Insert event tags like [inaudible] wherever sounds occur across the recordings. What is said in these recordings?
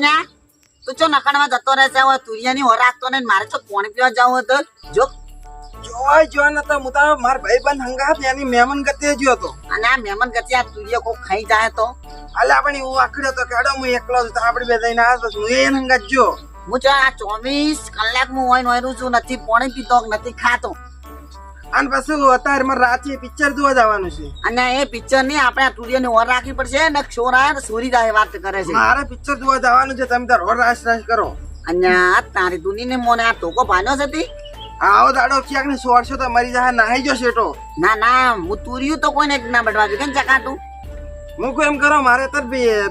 અહીંયા? તું ચો નકડમાં જતો રહેશે? હવે તુરિયાની હોર રાખતો ને મારે તો પાણી પીવા જવું હતું જો. જોય જોય નતો હું તો માર ભાઈબંધ હંગા ત્યાંની મહેમાન ગતિ ગયો હતો અને આ મહેમાન ગતિ આ તુરિયો કો ખાઈ જાય તો? અલે આપણે એવું આખડ્યો તો કેડો હું એકલો તો આપણે બે જઈને આવ્યા બસ હું એને હંગા જો હું જો આ ચોવીસ કલાક હું હોય નોયરું છું નથી પાણી પીતો નથી ખાતો. અને પાછું અત્યારે મારે રાતે પિક્ચર જોવા જવાનું છે. અને એ પિક્ચરની આપણે આ તુરિયાની ઓર રાખવી પડશે ને છોરા ને સોરી જાય વાત કરે છે. મારે પિક્ચર જોવા જવાનું છે તમે તાર રાશ રાશ કરો. અને આ તારી તુની ને મોને આ ટોકો ભાન્યો છે તી? આવો દાડો ક્યાંક ને સોળશો તો મરી જાય નાહી જો શેટો ના ના હું તુરિયું તો કોઈને ના બટવા કેમ ચકાતું? હું કોઈ એમ કરો મારે તાર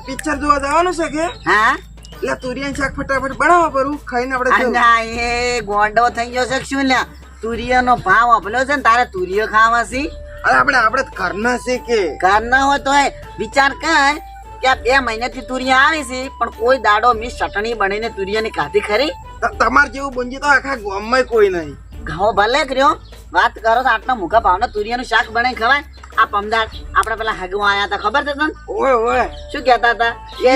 પિક્ચર જોવા જવાનું છે કે. હા? એટલે તુરિયાન શાક ફટાફટ બનાવો પડું ખાઈને આપણે. એ ગોંડો થઈ ગયો છે શું લ્યા? તુરિયાનો ભાવ આપેલો છે ને તારે તુરિયો ખાવાસી અરે આપણે આપણે ઘરના છે કે. ઘરના હોય તો વિચાર કર કે આ બે મહિનાથી તુરિયા આવી છે પણ કોઈ દાડો મી ચટણી બનીને તુરિયાની કાધી ખરી? ત- તમાર જેવું બુંજી તો આખા ગામમાં કોઈ નહીં. ઘઉં ભલે કર્યો વાત કરો તો આટલા મુખા ભાવના તુરિયાનું શાક બને ખવાય. આ પમદાર આપણે પેલા હગવા આયા હતા ખબર છે તને? ઓય ઓય. શું કહેતા હતા? કે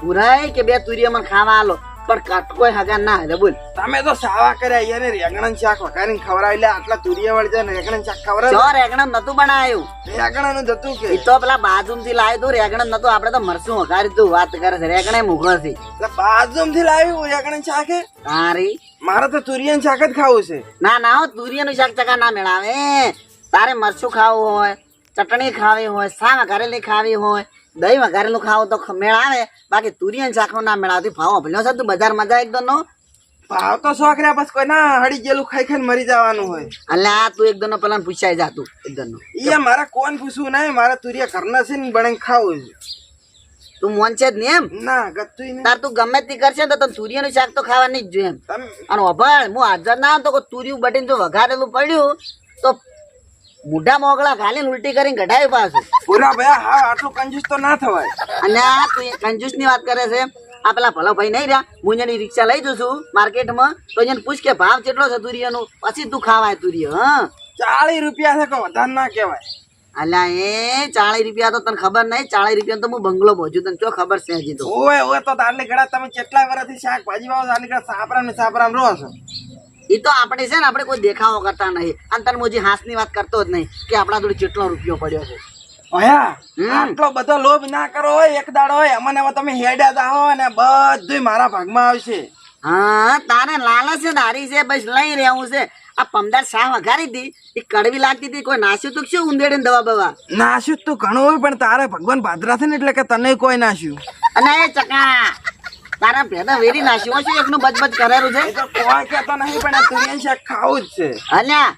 પુરાય કે બે તુરિયા મને ખાવા આલો? પણ કટકોય હગા ના હાલે બોલ તમે તો સાવા કર્યા યાર રેગણન શાક વઘારીને ખવડાવી લે આટલા તુરિયા વાળી જાય ને શાક ખવડાવે? ચો રેગણમ નતું બનાવ્યું. રેગણાનું જતું કે? તો પેલા બાજુમથી લાવ્યું તું રેગણમ નતું આપણે તો મરસું વઘારી તું વાત કરે છે રેગણે મુખો બાજુમથી લાવ્યું રેગણન શાક? તારી. મારે તો તુરિયન શાક જ ખાવું છે. ના ના હો તુરિયાનું શાક ચકા ના મેળાવે. તારે મરચું ખાવું હોય ચટણી ખાવી હોય સા વઘારેલી ખાવી હોય દહીં વઘારેલું ખાવ તો મેળ મેળાવે બાકી તુરિયન શાક નો ના મેળાવતી ભાવ ભલ્યો છે તું બજાર મજા એકદમ નો ભાવ તો શોખ રહ્યા બસ કોઈ ના હળી ગયેલું ખાઈ ખાઈને મરી જવાનું હોય. એટલે આ તું એકદમ નો પેલા પૂછાઈ જા તું એકદમ નો ઈ મારે કોણ પૂછવું નહીં મારા તુરિયા ઘરના છે ને બને ખાવું તું મોન છે જ નહીં એમ? ના ગતું નહીં. તાર તું ગમે તે કરશે ને તો તને તુરિયાનું શાક તો ખાવાની જ જોઈએ એમ. અને અભળ હું હાજર ના તો તુર્યું બટીને જો વઘારેલું પડ્યું તો મૂઢા મોગળા ખાલી ઉલટી કરીને કઢાવી પાછું. પૂરા ભાઈ હા આટલું કંજૂસ તો ના થવાય. અને આ તું કંજૂસની વાત કરે છે આ પેલા ભલો ભાઈ નહીં રહ્યા હું એની રિક્ષા લઈ જઉં છું માર્કેટમાં તો એને પૂછ કે ભાવ કેટલો છે તુરિયાનો પછી તું ખાવાય તુરિયો હા? ચાલીસ રૂપિયા છે કે વધારે ના કહેવાય. અલ્યા એ ચાળીસ રૂપિયા તો તને ખબર નહીં ચાળીસ રૂપિયા તો હું બંગલો પહોંચ્યું તને શું ખબર છે હજી તો? ઓય ઓય તો તારલી ઘડા તમે કેટલા વર્ષથી શાકભાજી વાવો આટલી ઘડા સાપરામ ને સાપરામ રહો છો. એ તો આપણે છે ને આપણે કોઈ દેખાવો કરતા નહીં. અને તને મોજી હાંસની વાત કરતો જ નહીં કે આપણા જોડે કેટલો રૂપિયો પડ્યો છે. આટલો બધો લોભ ના કરો હોય એક દાડો હોય અમને તમે હેડ્યા જાઓ અને બધું મારા ભાગમાં આવશે. હા તારે લાલચ દારી છે બસ લઈ રહેવું છે. આ પમદાર શાહ વઘારી હતી એ કડવી લાગતી હતી કોઈ નાસ્યું તું શું ઉંદેડે દવા બવા? નાસ્યું તું ઘણું હોય પણ તારે ભગવાન ભાદરા છે ને એટલે કે તને કોઈ નાસ્યું. અને ચકા તારા પેદા વેરી નાસ્યું શું એકનું બચબચ કરેલું છે? કોઈ કહેતો નહીં પણ આ તુરિયન શાક ખાવું જ છે. અલ્યા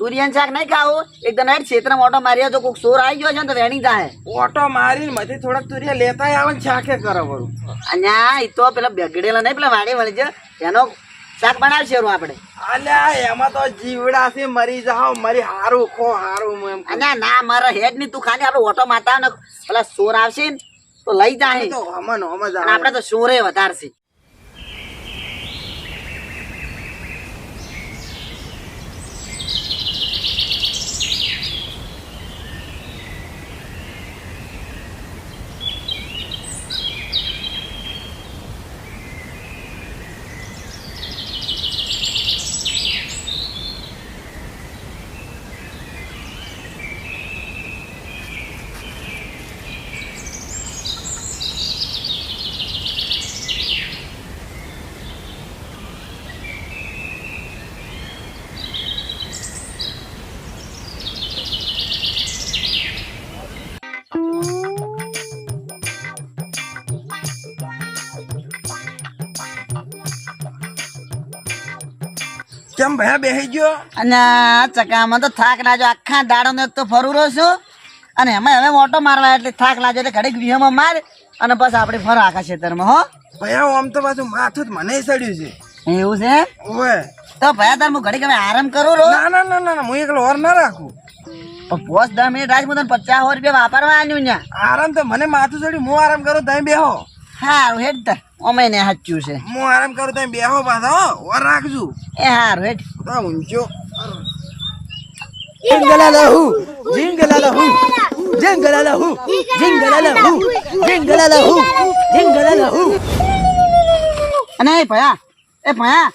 તુરિયન શાક નહીં ખાવું? એકદમ હેડ ક્ષેત્ર ઓટો મારી તો કોઈક સોર આવી ગયો છે ને તો વેણી જાય. ઓટો મારીને મધી થોડાક તુરિયા લેતા આવે ને શાકે કરો બરું અલ્યા એ તો પેલા બગડેલા નહીં પેલા વાડી વળી છે એનો શાક બનાવશે આપણે. અલ્યા એમાં તો જીવડા છે મરી જાઓ મરી હારું ખો હારું એમ અલ્યા ના મારા હેડની તું ખાલી આપણે ઓટો માતા ને પેલા સોર આવશે ને તો લઈ જાય તો હમણ હમ જ આપણે તો સોરે વધારશે કેમ ભયા બેહી ગયો? અને આ ચકામાં તો થાક લાજો આખા દાડો ને તો ફરું રહ્યો છું. અને એમાં હવે મોટો મારવા એટલે થાક લાજો એટલે ઘડીક વિહમાં માર અને બસ આપણે ફરો આખા ખેતરમાં હો. ભયા આમ તો પાછું માથું જ મને સડ્યું છે. એવું છે? ઓએ તો ભયા તાર હું ઘડીક હવે આરામ કરું રો ના ના ના ના હું એકલો ઓર ના રાખું. પણ પોસ દસ મિનિટ રાજ હું તને પચાસ હો રૂપિયા વાપરવા આવ્યું ને આરામ તો મને માથું ચડ્યું હું આરામ કરું તમે બેહો. હારું હેડ તાર અમે ને હાચ્યું છે. હું આરામ કરું તમે બેહો પાછા હો રાખજો. એ હારું હેડ. તો ઊંચો. જંગલા લહુ જંગલા લહુ જંગલા લહુ જંગલા લહુ જંગલા અને એ ભયા એ ભયા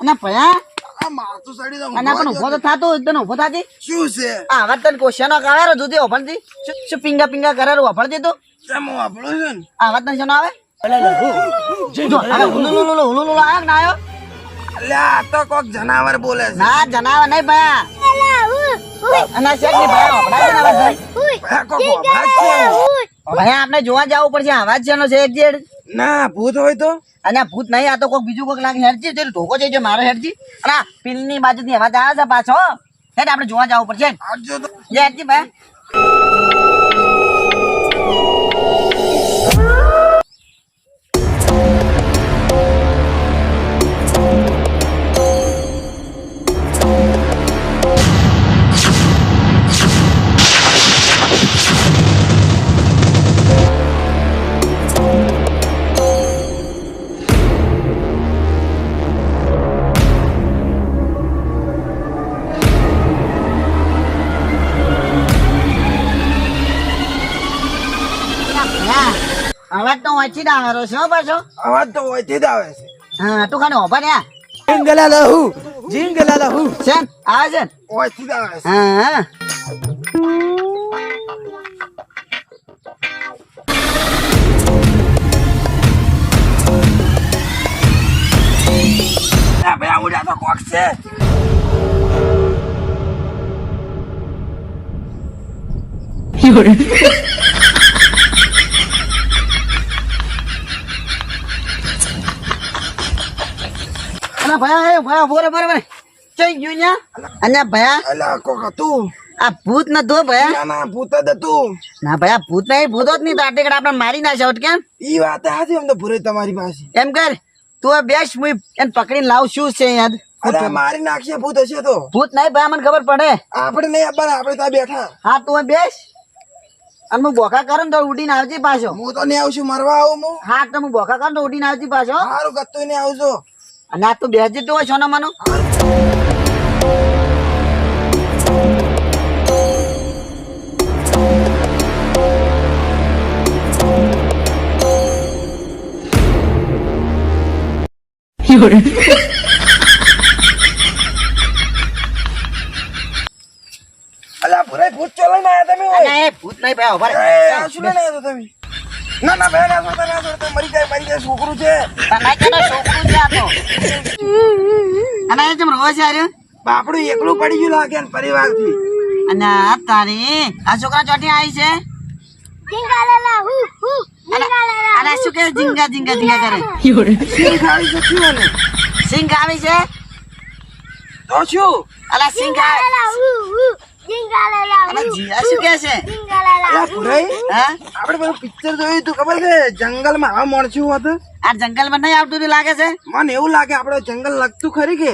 અને ભયા આ માથું સડી દઉં. અને પણ ઊભો તો થાતો એકદમ ઊભો થાતી? શું છે? આ વાત તને ક્વેશ્ચનો કરારો જુદી ઓફળતી શું પિંગા પિંગા કરારો ઓફળતી તું કેમ હું વાપરું છું ને? આ વાત તને શેનો આવે? જો હવે હુલુ લુલુ લુલુ હુલુ લુલુ આયો કે ના આયો? અલ્યા આ તો કોક જનાવર બોલે છે. ભાઈ આપણે જોવા જવું પડશે છે એનો છે એક ના ભૂત હોય તો? અને ભૂત નહીં આ તો કોઈક બીજું કોઈક લાગે. હેરજી તે ઢોકો છે જો મારો હેરજી અને ની પિનની બાજુથી અવાજ આવે છે પાછો. હેડ આપણે જોવા જવું પડશે. હેરજી તો. અવાજ તો ઓછી જ આવે છે પાછો. અવાજ તો ઓછી જ આવે છે. હા તું ખાને ઓભા રહ્યા જીંગલા લહુ જીંગલા લહુ. છે આવે છે ઓછી જ આવે છે. હા હા [laughs] આ ભાઈ આ ઉડ્યા તો કોક છે અને ભયા ભયા બોરે બોરે બોરે ચઈ ગયો ન્યા? અને ભયા? અલ્યા કોક તું આ ભૂત નતો ભયા. ના ના ભૂત જ તું ના ભયા ભૂત નહીં ભૂતો જ નહીં તો આટેકડ આપણે મારી ના જાવ કેમ? ઈ વાત હાજી એમ તો ભૂરે તમારી પાસે. એમ કર તું બેસ હું એને પકડીને લાવ શું છે યાદ અરે મારી નાખશે ભૂત હશે તો. ભૂત નહીં ભયા મને ખબર પડે. આપણે નહીં આપવાના આપણે ત્યાં બેઠા. હા તું બેસ. અને હું બોખા કરું તો ઉડીને આવજે પાછો. હું તો નહીં આવશું મરવા આવું હું. હા તો હું બોખા કરું તો ઉડીને આવજે પાછો. સારું કત્તું નહીં આવજો. અને આ તો બેસજે તું છો ને મનો અલ્યા ભૂરે ભૂત ચોલાઈને આયા તમે ઓય. ભૂત નહીં ભાઈ ઊભા શું લઈને આવ્યા તમે? ના ના બેન ના છોડતા મરી જાય મરી જાય છોકરું છે. તને છોકરું છે આ તો. અને એ જેમ રોજ આર્યો? બાપડું એકલું પડી ગયું લાગે ને પરિવારથી. અને આ તારી. આ છોકરા ચોટી આવી છે? અને અને શું કે જીંગા જીંગા ઝીંગા કરે. સિંહ આવી છે શું? સિંગ આવી છે? તો શું? અલા સિંગ આવે જંગલમાં નહીં આવતું લાગે છે? મને એવું લાગે આપડે જંગલ લાગતું ખરી કે?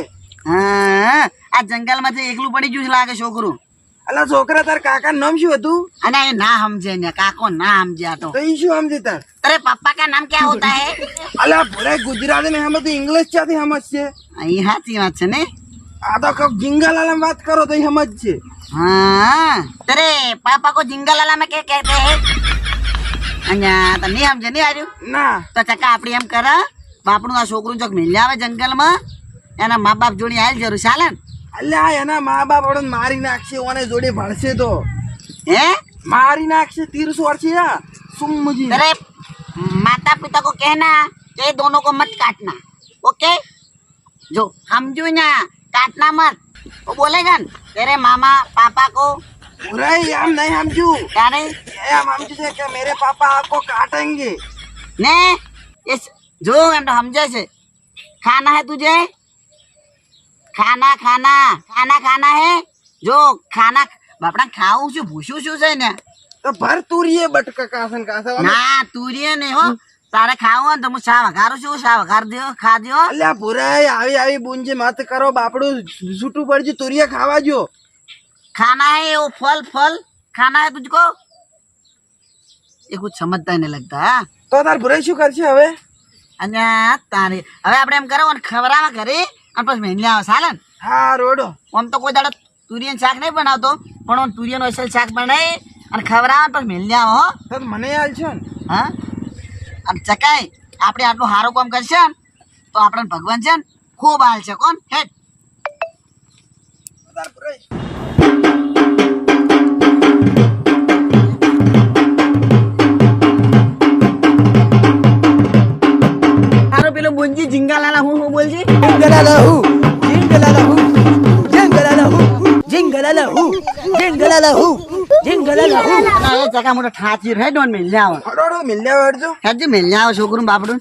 આ જંગલમાં એકલું પડી ગયું લાગે છોકરું. અલા છોકરા તાર કાકા નામ શું હતું? અને એ ના સમજે ને કાકો ના સમજે તો. તો શું સમજે તાર? તારે પપ્પા કા નામ ક્યાં હોતા હે? અલા ભલે ગુજરાતી ને હમે તો ઇંગ્લિશ ક્યાંથી સમજશે? અહીં સાચી વાત છે ને? આ તો કઈક જિંગાલાલ વાત કરો તો ઈ સમજશે हाँ तेरे पापा को जिंगलाला में क्या कहते हैं અહીંયા તો નહીં સમજે નહીં આવ્યું ના તો ચકા આપણે એમ કરા બાપનું આ છોકરું ચોક મિલ્યા આવે જંગલમાં એના મા બાપ જોડી આવેલ જરૂર ચાલે ને અલ્યા એના મા બાપ આપણને મારી નાખશે ઓને જોડે ભળશે તો હે મારી નાખશે તીર સોરશે આ શું મુજી तेरे माता पिता को कहना कि ये दोनों को मत काटना ओके जो समझू ना काटना मत वो बोलेगा ना तेरे मामा पापा को ભૂરાઈ એમ નહીં સમજ્યું क्या नहीं એમ સમજ્યું છે કે મેરે પાપા આપકો કાટેંગે ને इस जो एम तो समझे से खाना है तुझे खाना खाना खाना खाना है જો ખાના બાપડા ખાવું શું ભૂસું શું છે ને તો ભર તુરીએ બટકા કાસન કાસન ના તુરીએ નહીં હો તારે ખાવો ને તો હું શા વઘારું છું? શા વઘાર દો ખાજો અલ્યા પુરાય આવી આવી બુંજી મત કરો બાપડું છૂટું પડજો તુરિયા ખાવા જો. ખાના હે એવો ફલ ફલ? ખાના હે તુજકો? એ કુછ સમજતા નહીં લગતા તો તાર પુરાય શું કરશે હવે? અને તારે હવે આપણે એમ કરો અને ખવરાવા કરી અને પછી મહિને આવે સાલે હા રોડો. આમ તો કોઈ દાડો તુરિયન શાક નહીં બનાવતો પણ તુરિયન અસલ શાક બનાય અને ખવરાવા પછી મહિને આવો તો મને હાલ છે હા? અને ચકાય. આપણે આટલું સારું કામ કરશે તો આપણે ભગવાન છે ને, ખૂબ હાલ છે, કોણ? હેડ. Jingalalahu. ના એ ચકા મોટો ઠાચી હે ડોન મિલ જાવ હડો મિલ્યા હેડજો. હેડ મિલ જાવ છોકરું બાપડું